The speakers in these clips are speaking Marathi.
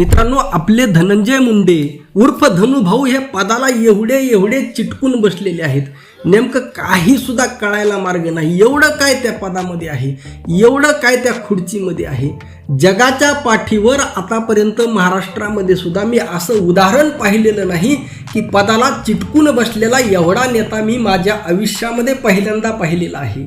मित्रांनो आपले धनंजय मुंडे उर्फ धनुभाऊ हे पदाला एवढे एवढे चिटकून बसलेले आहेत. नेमकं काही सुद्धा कळायला मार्ग नाही. एवढं काय त्या पदामध्ये आहे? एवढं काय त्या खुर्चीमध्ये आहे? जगाच्या पाठीवर आतापर्यंत महाराष्ट्रामध्ये सुद्धा मी असं उदाहरण पाहिलेलं नाही की पदाला चिटकून बसलेला एवढा नेता मी माझ्या आयुष्यामध्ये पहिल्यांदा पाहिलेला आहे.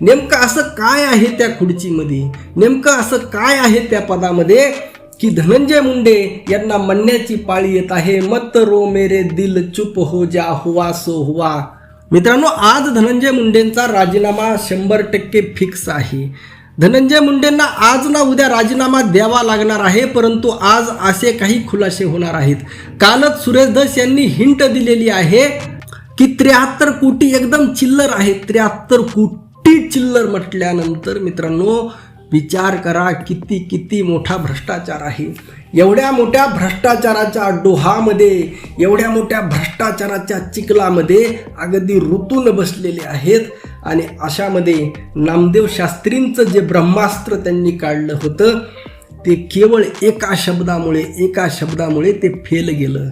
नेमकं असं काय आहे त्या खुर्चीमध्ये? नेमकं असं काय आहे त्या पदामध्ये? की धनंजय मुंडे यांना म्हणण्याची पाळी येत आहे मत रो मेरे दिल चुप हो जा हुआ सो हुआ. मित्रांनो आज धनंजय मुंडेंचा राजीनामा शंभर टक्के फिक्स आहे. धनंजय मुंडेंना आज ना उद्या राजीनामा द्यावा लागणार आहे परंतु आज असे काही खुलासे होणार आहेत. कालच सुरेश दस यांनी हिंट दिलेली आहे की त्र्याहत्तर कोटी एकदम चिल्लर आहे त्र्याहत्तर कोटी चिल्लर म्हटल्यानंतर मित्रांनो विचार करा किती किती मोठा भ्रष्टाचार आहे. एवढ्या मोठ्या भ्रष्टाचाराच्या डोहामध्ये एवढ्या मोठ्या भ्रष्टाचाराच्या चिखलामध्ये अगदी ऋतून बसलेले आहेत आणि अशामध्ये नामदेव शास्त्रींचं जे ब्रह्मास्त्र त्यांनी काढलं होतं ते केवळ एका शब्दामुळे एका शब्दामुळे ते फेल गेलं.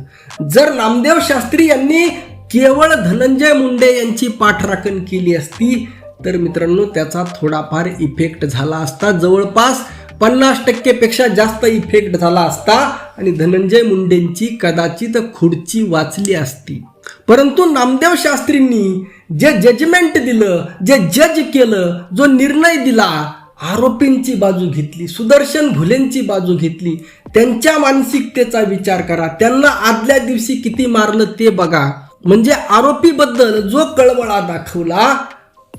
जर नामदेव शास्त्री यांनी केवळ धनंजय मुंडे यांची पाठराखण केली असती तर मित्रांनो त्याचा थोडाफार इफेक्ट झाला असता. जवळपास पन्नास टक्केपेक्षा जास्त इफेक्ट झाला असता. आणि धनंजय मुंडेंची कदाचित खुर्ची वाचली असती. परंतु नामदेव शास्त्रींनी जे जजमेंट दिलं जे जज केलं जो निर्णय दिला आरोपींची बाजू घेतली सुदर्शन भुलेंची बाजू घेतली त्यांच्या मानसिकतेचा विचार करा. त्यांना आदल्या दिवशी किती मारलं ते बघा. म्हणजे आरोपीबद्दल जो कळवळा दाखवला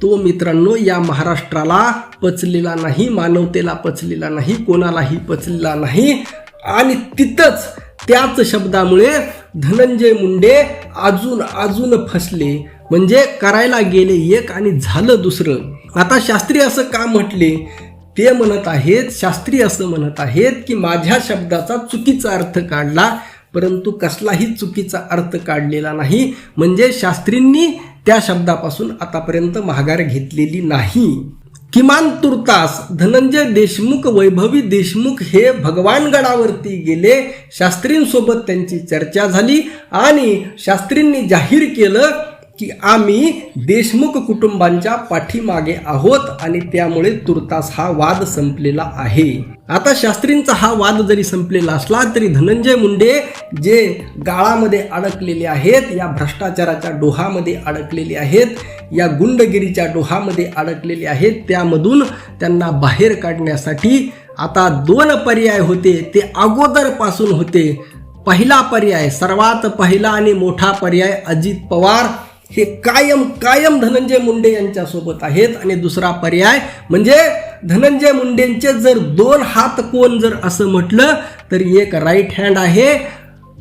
तो मित्रांनो या महाराष्ट्राला पचलेला नाही मानवतेला पचलेला नाही कोणालाही पचलेला नाही. आणि तिथंच त्याच शब्दामुळे धनंजय मुंडे अजून अजून फसले. म्हणजे करायला गेले एक आणि झालं दुसरं. आता शास्त्री असं का म्हटले? ते म्हणत आहेत शास्त्री असं म्हणत आहेत की माझ्या शब्दाचा चुकीचा अर्थ काढला परंतु कसलाही चुकीचा अर्थ काढलेला नाही. म्हणजे शास्त्रींनी त्या शब्दापासून आतापर्यंत माघार घेतलेली नाही. किमान तुर्तास धनंजय देशमुख वैभवी देशमुख हे भगवानगडावरती गेले. शास्त्रींसोबत त्यांची चर्चा झाली आणि शास्त्रींनी जाहीर केलं की आम्ही देशमुख कुटुंबांच्या पाठीमागे आहोत आणि त्यामुळे तुर्तास हा वाद संपलेला आहे. आता शास्त्रींचा हा वाद जरी संपलेला असला तरी धनंजय मुंडे जे गाळामध्ये अडकलेले आहेत या भ्रष्टाचाराच्या डोहामध्ये अडकलेले आहेत या गुंडगिरीच्या डोहामध्ये अडकलेले आहेत त्यामधून त्यांना बाहेर काढण्यासाठी आता दोन पर्याय होते. ते अगोदरपासून होते. पहिला पर्याय सर्वात पहिला आणि मोठा पर्याय अजित पवार हे कायम कायम धनंजय मुंडे यांच्यासोबत आहेत. आणि दुसरा पर्याय म्हणजे धनंजय मुंडेंचे जर दोन हात कोण जर असं म्हटलं तर एक राईट हँड आहे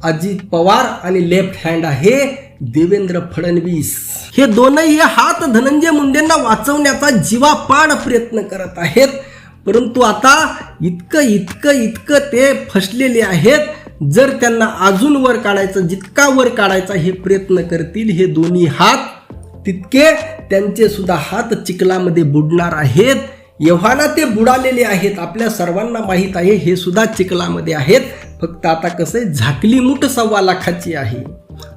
अजित पवार आणि लेफ्ट हँड आहे देवेंद्र फडणवीस. हे दोनही हात धनंजय मुंडेंना वाचवण्याचा जीवापाड प्रयत्न करत आहेत. परंतु आता इतकं इतकं इतकं ते फसलेले आहेत. जर त्यांना अजून वर काढायचं जितका वर काढायचा हे प्रयत्न करतील हे दोन्ही हात तितके त्यांचे सुद्धा हात चिखलामध्ये बुडणार आहेत. एव्हाना ते बुडालेले आहेत आपल्या सर्वांना माहीत आहे हे सुद्धा चिखलामध्ये आहेत. फक्त आता कसं आहे, झाकली मुठ सव्वा लाखाची आहे.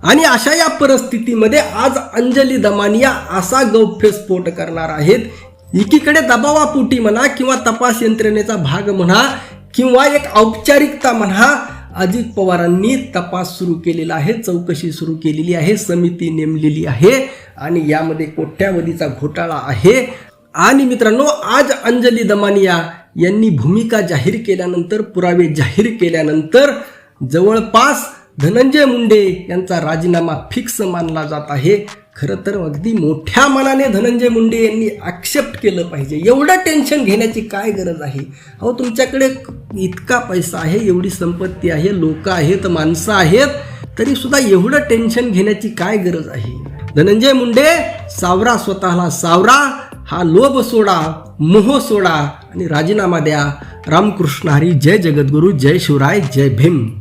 आणि अशा या परिस्थितीमध्ये आज अंजली दमानिया असा गौप्यस्फोट करणार आहेत. एकीकडे दबावापोटी म्हणा किंवा तपास यंत्रणेचा भाग म्हणा किंवा एक औपचारिकता म्हणा अजित पवारांनी तपास सुरू केलेला आहे चौकशी सुरू केलेली आहे समिती नेमलेली आहे आणि यामध्ये कोट्यावधीचा घोटाळा आहे. आणि मित्रांनो आज अंजली दमानिया यांनी भूमिका जाहीर केल्यानंतर पुरावे जाहीर केल्यानंतर जवळपास धनंजय मुंडे यांचा राजीनामा फिक्स मानला जात आहे. खरं तर अगदी मोठ्या मनाने धनंजय मुंडे यांनी ॲक्सेप्ट केलं पाहिजे. एवढं टेन्शन घेण्याची काय गरज आहे? अहो तुमच्याकडे इतका पैसा आहे एवढी संपत्ती आहे लोक आहेत माणसं आहेत तरी सुद्धा एवढं टेन्शन घेण्याची काय गरज आहे? धनंजय मुंडे सावरा स्वतःला सावरा हा लोभ सोडा मोह सोडा आणि राजीनामा द्या. रामकृष्ण हरी जय जगद्गुरू जय शिवराय जय भीम.